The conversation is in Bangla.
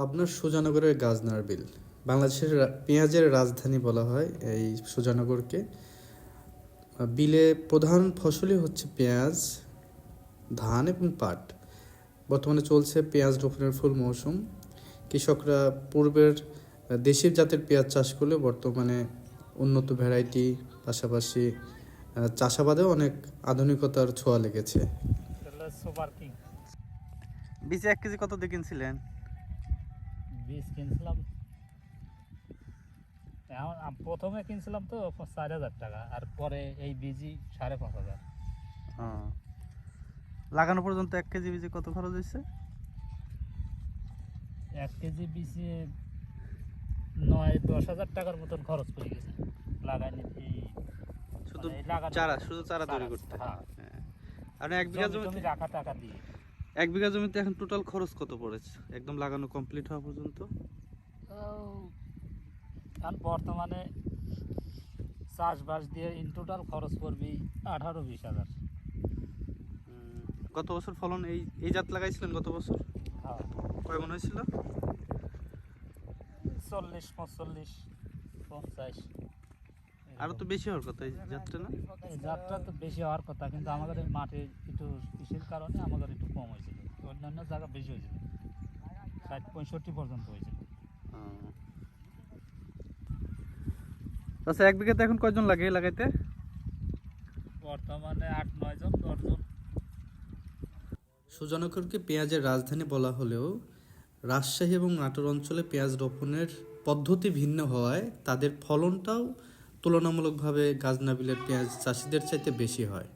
পাবনার সুজানগরের গাজনার বিল। বাংলাদেশের পেঁয়াজের রাজধানী বলা হয় এই সুজানগরকে। বিলে প্রধান ফসলই হচ্ছে পেঁয়াজ ধান এবং পাট। বর্তমানে চলছে পেঁয়াজ রোপণের ফুল মৌসুম। কৃষকরা পূর্বের দেশীয় জাতের পেঁয়াজ চাষ করলে বর্তমানে উন্নত ভ্যারাইটি পাশাপাশি আহ, চাষাবাদেও অনেক আধুনিকতার ছোঁয়া লেগেছে। বীজ এক কেজি কত দিয়ে কিনছিলেন? বীজ কিনছিলাম। এখন প্রথমে কিনছিলাম তো চার হাজার টাকা আর পরে এই বীজই সাড়ে পাঁচ হাজার। লাগানো পর্যন্ত এক কেজি বীজে কত খরচ হয়েছে? এক কেজি বীজে নয় দশ হাজার টাকার মতন খরচ পড়ে গেছে। লাগাইনি এই শুধু মানে চারা শুধু চারা তৈরি করতে? হ্যাঁ। হ্যাঁ। আর এক বিঘা জমি রাখা টাকা দিয়ে। এক বিঘা জমিতে এখন টোটাল খরচ কত পড়েছে? একদম লাগানো কমপ্লিট হওয়া পর্যন্ত? এখন বর্তমানে চাষবাস দিয়ে ইন টোটাল খরচ পড়বি আঠারো বিশ হাজার। গত বছর ফলন এই এই জাত লাগাইছিলেন গত বছর? হ্যাঁ। কয় মনে হয়েছিল? চল্লিশ পঁচল্লিশ পঞ্চাশ। আরও তো বেশি হওয়ার কথা এই জাতটা না? এই জাতটা তো বেশি হওয়ার কথা কিন্তু আমাদের এই মাঠে একটু কৃষির কারণে আমাদের একটু কম হয়েছিল। অন্যান্য জায়গা বেশি হয়েছিল। ষাট পঁয়ষট্টি পর্যন্ত হয়েছিল। আচ্ছা এক বিঘাতে এখন কয়জন লাগে লাগাইতে? বর্তমানে আট নয় জন দশজন সুজনগরকে পেঁয়াজের রাজধানী বলা হলেও রাজশাহী এবং নাটোর অঞ্চলে পেঁয়াজ রোপণের পদ্ধতি ভিন্ন হওয়ায় তাদের ফলনটাও তুলনামূলকভাবে গাজনাবিলের পেঁয়াজ চাষিদের চাইতে বেশি হয়।